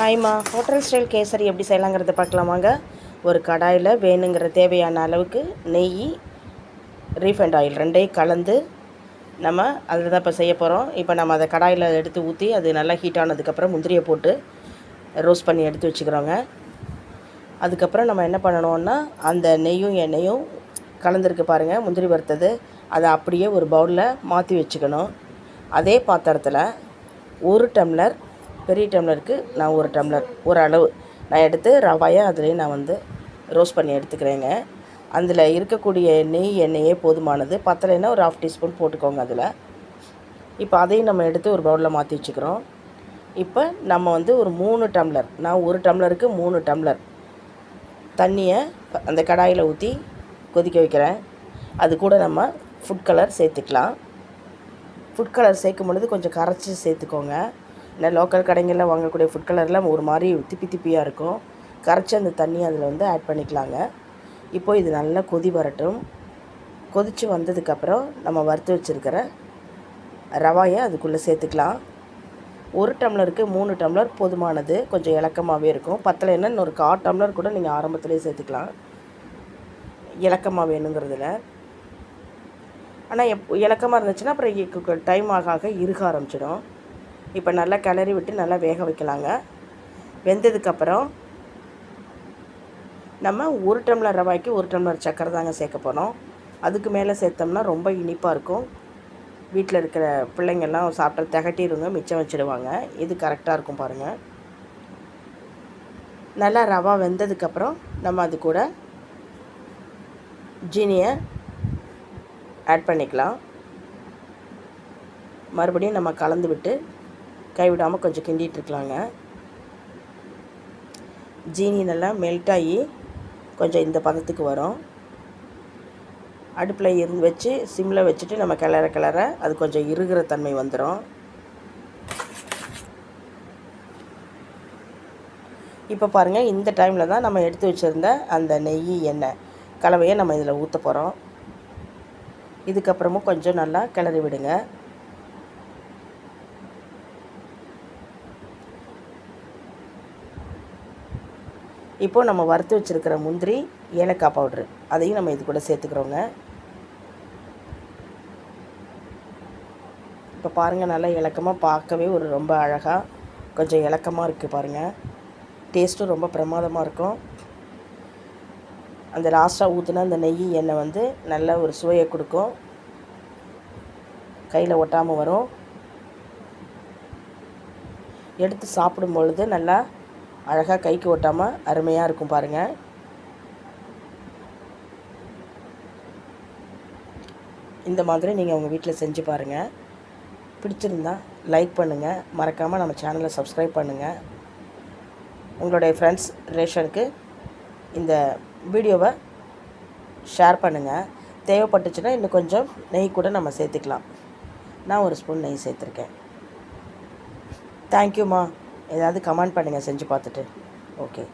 ஹாய்மா hotel style kesari எப்படி செய்யலாங்கிறத பார்க்கலாமாங்க ஒரு கடாயில் வேணுங்கிற தேவையான அளவுக்கு நெய் ரீஃபைண்ட் ஆயில் ரெண்டையும் கலந்து நம்ம அதில் தான் இப்போ செய்ய போகிறோம் இப்போ நம்ம அதை கடாயில் எடுத்து ஊற்றி அது நல்லா ஹீட் ஆனதுக்கப்புறம் முந்திரியை போட்டு ரோஸ்ட் பண்ணி எடுத்து வச்சுக்கிறோங்க. அதுக்கப்புறம் நம்ம என்ன பண்ணணும்னா அந்த நெய்யும் எண்ணெயும் கலந்துருக்கு பாருங்கள் முந்திரி வறுத்தது. அதை அப்படியே ஒரு பவுலில் மாற்றி வச்சுக்கணும். அதே பாத்திரத்தில் ஒரு டம்ளர் பெரிய டம்ளருக்கு நான் ஒரு டம்ளர் ஒரு அளவு. நான் எடுத்து ரவாயை அதிலே நான் வந்து ரோஸ்ட் பண்ணி எடுத்துக்கிறேங்க. அதில் இருக்கக்கூடிய நெய் எண்ணெயே போதுமானது. பத்தலைன்னா ஒரு ஹாஃப் டீஸ்பூன் போட்டுக்கோங்க அதில். இப்போ அதையும் நம்ம எடுத்து ஒரு பவுலில் மாற்றி வச்சுக்கிறோம். இப்போ நம்ம வந்து ஒரு மூணு டம்ளர் நான் ஒரு டம்ளருக்கு மூணு டம்ளர் தண்ணியை அந்த கடாயில் ஊற்றி கொதிக்க வைக்கிறேன். அது கூட நம்ம ஃபுட் கலர் சேர்த்துக்கலாம். ஃபுட் கலர் சேர்க்கும் பொழுது கொஞ்சம் கரைச்சி சேர்த்துக்கோங்க. இந்த லோக்கல் கடைங்களில் வாங்கக்கூடிய ஃபுட் கலரில் ஒரு மாதிரி திப்பி திப்பியாக இருக்கும். கரைச்சி அந்த தண்ணி அதில் வந்து ஆட் பண்ணிக்கலாங்க. இப்போ இது நல்லா கொதி வரட்டும். கொதித்து வந்ததுக்கப்புறம் நம்ம வறுத்து வச்சுருக்கிற ரவாயை அதுக்குள்ளே சேர்த்துக்கலாம். ஒரு டம்ளருக்கு மூணு டம்ளர் போதுமானது கொஞ்சம் இலக்கமாகவே இருக்கும். பத்தலைன்னா ஒரு கால் டம்ளர் கூட நீங்கள் ஆரம்பத்துலேயே சேர்த்துக்கலாம். இலக்கமாக வேணுங்கிறதுல. ஆனால் எப் இலக்கமாக இருந்துச்சுன்னா அப்புறம் டைம் ஆக ஆக இருக ஆரம்பிச்சிடும். இப்போ நல்லா கிளறி விட்டு நல்லா வேக வைக்கலாங்க. வெந்ததுக்கப்புறம் நம்ம ஒரு டம்ளர் ரவாய்க்கு ஒரு டம்ளர் சக்கரை தாங்க சேர்க்க போகிறோம் அதுக்கு மேலே சேர்த்தோம்னா ரொம்ப இனிப்பாக இருக்கும். வீட்டில் இருக்கிற பிள்ளைங்கள்லாம் சாப்பிட்டு திகட்டிடுங்க மிச்சம் வச்சுடுவாங்க. இது கரெக்டாக இருக்கும் பாருங்கள் நல்லா ரவா வெந்ததுக்கப்புறம் நம்ம அது கூட ஜீனியை ஆட் பண்ணிக்கலாம். மறுபடியும் நம்ம கலந்து விட்டு கைவிடாமல் கொஞ்சம் கிண்டிகிட்ருக்கலாங்க ஜீனி நல்லா மெல்ட் ஆகி கொஞ்சம் இந்த பதத்துக்கு வரும். அடுப்பில் இருந்து வச்சு சிம்மில் வச்சுட்டு நம்ம கிளற கிளற அது கொஞ்சம் இருகிற தன்மை வந்துடும் இப்போ பாருங்கள் இந்த டைமில் தான் நம்ம எடுத்து வச்சுருந்த அந்த நெய் எண்ணெய் கலவையை நம்ம இதில் ஊற்ற போகிறோம் இதுக்கப்புறமும் கொஞ்சம் நல்லா கிளறி விடுங்க. இப்போது நம்ம வறுத்து வச்சுருக்கிற முந்திரி ஏலக்காய் பவுட்ரு அதையும் நம்ம இது கூட சேர்த்துக்கிறோங்க. இப்போ பாருங்கள் நல்லா இலக்கமாக பார்க்கவே ஒரு ரொம்ப அழகாக கொஞ்சம் இலக்கமாக இருக்குது பாருங்கள் டேஸ்ட்டும் ரொம்ப பிரமாதமாக இருக்கும். அந்த லாஸ்ட்டாக ஊற்றினா அந்த நெய் எண்ணெய் வந்து நல்ல ஒரு சுவையை கொடுக்கும். கையில் ஒட்டாமல் வரும். எடுத்து சாப்பிடும் பொழுது நல்லா அழகாக கைக்கு ஒட்டாமல் அருமையாக இருக்கும் பாருங்கள் இந்த மாதிரி நீங்கள் உங்கள் வீட்டில் செஞ்சு பாருங்கள் பிடிச்சிருந்தா லைக் பண்ணுங்கள் மறக்காமல் நம்ம சேனலை சப்ஸ்கிரைப் பண்ணுங்கள் உங்களுடைய ஃப்ரெண்ட்ஸ் ரிலேஷனுக்கு இந்த வீடியோவை ஷேர் பண்ணுங்கள் தேவைப்பட்டுச்சுன்னா இன்னும் கொஞ்சம் நெய் கூட நம்ம சேர்த்துக்கலாம். நான் ஒரு ஸ்பூன் நெய் சேர்த்துருக்கேன். தேங்க்யூம்மா ஏதாவது கமெண்ட் பண்ணுங்கள் செஞ்சு பார்த்துட்டு. ஓகே